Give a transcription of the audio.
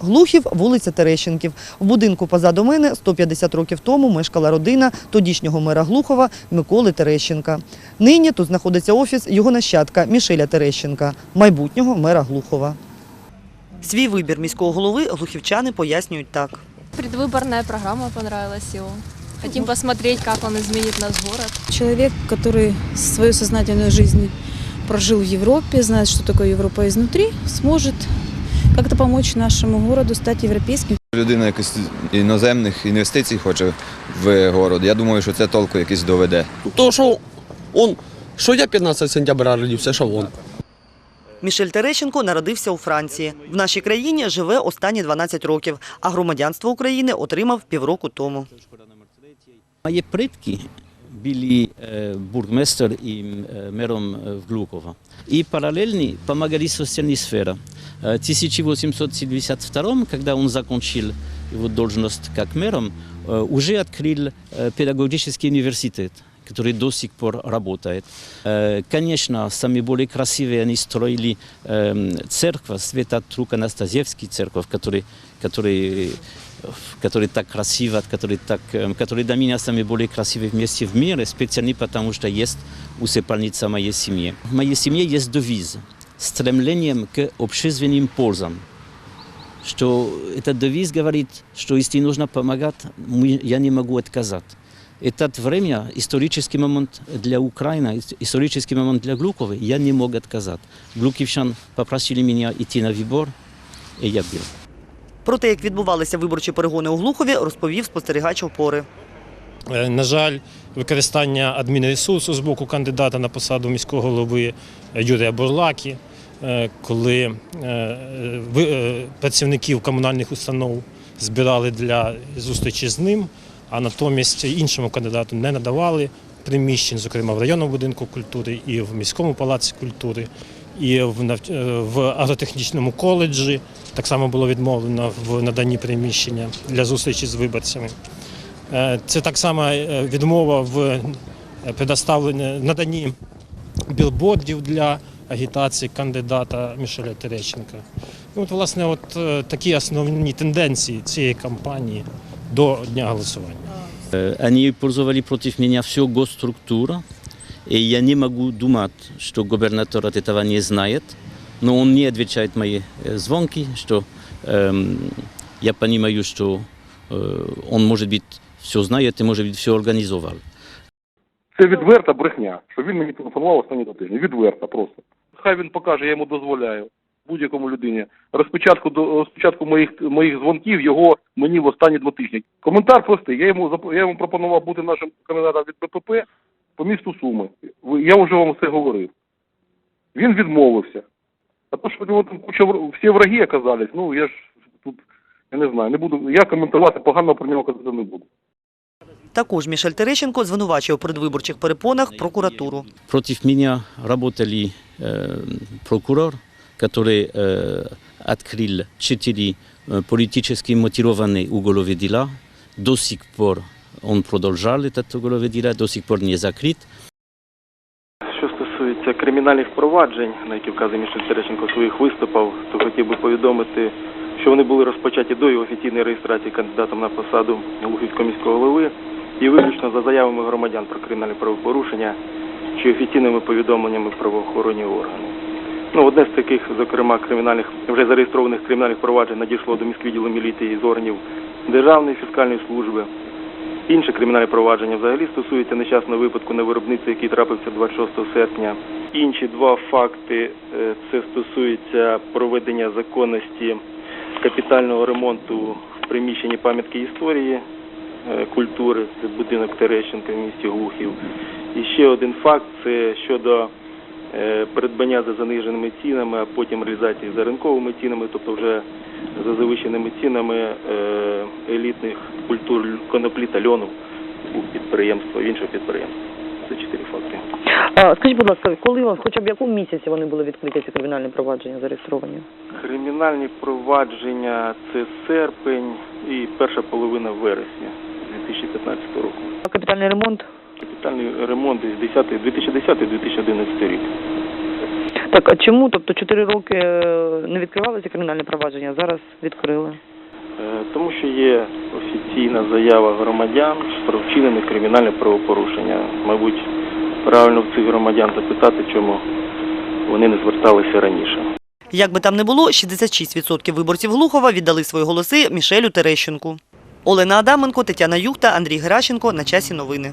Глухів, вулиця Терещенків. В будинку позаду мене 150 років тому мешкала родина тодішнього мера Глухова Миколи Терещенка. Нині тут знаходиться офіс його нащадка Мішеля Терещенка, майбутнього мера Глухова. Свій вибір міського голови глухівчани пояснюють так. Предвыборная программа понравилась его. Хотим посмотреть, как он изменит наш город. Человек, который свою сознательную жизнь прожил в Европе, знает, что такое Европа изнутри, сможет как-то помочь нашему городу стать европейским. Людина якось іноземних інвестицій хоче в город. Я думаю, що це толку якийсь доведе. То, що он, що я 15 сентября родився, що він. Мішель Терещенко народився у Франції. В нашій країні живе останні 12 років, а громадянство України отримав півроку тому. Мої предки були е, бургмистр і е, мером е, в Глухова. І параллельно помогали социальной сфере. Э, В 1872, когда он закончил его должность как мэром, э, уже открыл э, педагогический университет, который до сих пор работает. Э, Конечно, самые более красивые они строили эм, церковь, Свято-Трук Анастасьевский церковь, который, который который так красиво, который, так, эм, который для меня самый более красивый месте в мире, специально потому, что есть усыпальница моей семьи. В моей семье есть девиз стремлением к общественным пользам. Что этот девиз говорит, что если нужно помогать, мы- я не могу отказать. Это время, исторический момент для Украины, ис- исторический момент для Глухова, я не мог отказать. Глухівчан попросили меня идти на выбор, и я был. Про те, як відбувалися виборчі перегони у Глухові, розповів спостерігач опори. Е, На жаль, використання адмінресурсу з боку кандидата на посаду міського голови Юрія Бурлаки, е, коли е, е, працівників комунальних установ збирали для зустрічі з ним, а натомість іншому кандидату не надавали приміщень, зокрема в районному будинку культури і в міському палаці культури, і в е, агротехнічному коледжі так само було відмовлено в наданні приміщення для зустрічі з виборцями. Е, Це так само е, відмова е, в наданні білбордів для агітації кандидата Мішеля Терещенка. Ну, от, власне, от е, такі основні тенденції цієї кампанії до дня голосування. Э, Они использовали против меня все госструктура, и я не могу думать, что губернатор от этого не знает, но он не отвечает мои э, звонки, что эм, я понимаю, что э, он, может быть, все знает и, может быть, все организовал. Це відверта брехня, що він мені телефонував останні два тижні. Відверта просто. Хай він покаже, я йому дозволяю будь-якому людині. Розпочатку до розпочатку моїх моїх дзвонків його мені в останні два тижні. Коментар простий. Я йому я йому пропонував бути нашим кандидатом від БПП по місту Суми. Я вже вам все говорив. Він відмовився. А то, що у нього там куча всі враги оказались, ну я ж тут я не знаю, не буду. Я коментувати погано про нього казати не буду. Також Мішель Терещенко звинувачує у передвиборчих перепонах прокуратуру. Против меня работали э, прокурор, который э, открыл четыре э, политически мотивированные уголовные дела. До сих пор он продолжал этот уголовный дела, до сих пор не закрыт. Що стосується кримінальних проваджень, на які вказує Мішель Терещенко в своїх виступах, то хотів би повідомити, що вони були розпочаті до його офіційної реєстрації кандидатом на посаду Лухівського міського голови і виключно за заявами громадян про кримінальні правопорушення чи офіційними повідомленнями правоохоронні органи. Ну, одне з таких, зокрема, кримінальних вже зареєстрованих кримінальних проваджень надійшло до міськвідділу міліції з органів Державної фіскальної служби. Інше кримінальне провадження взагалі стосується нещасного випадку на виробництві, який трапився 26 серпня. Інші два факти е, це стосується проведення законності капітального ремонту в приміщенні пам'ятки історії е, культури, це будинок Терещенка в місті Глухів. І ще один факт це щодо е, придбання за заниженими цінами, а потім реалізації за ринковими цінами, тобто вже за завищеними цінами е, елітних культур коноплі та льону у підприємства, в іншого підприємства. Це чотири факти. А, скажіть, будь ласка, коли вам, хоча б в якому місяці вони були відкриті ці кримінальні провадження зареєстровані? Кримінальні провадження це серпень і перша половина вересня 2015 року. А капітальний ремонт? Капітальний ремонт десь 10 2010-2011 рік. Так, а чому? Тобто 4 роки е, не відкривалося кримінальне провадження, а зараз відкрили? Е, Тому що є офіційна заява громадян про вчинене кримінальне правопорушення. Мабуть, правильно в цих громадян запитати, чому вони не зверталися раніше. Як би там не було, 66% виборців Глухова віддали свої голоси Мішелю Терещенку. Олена Адаменко, Тетяна Юхта, Андрій Геращенко. На часі новини.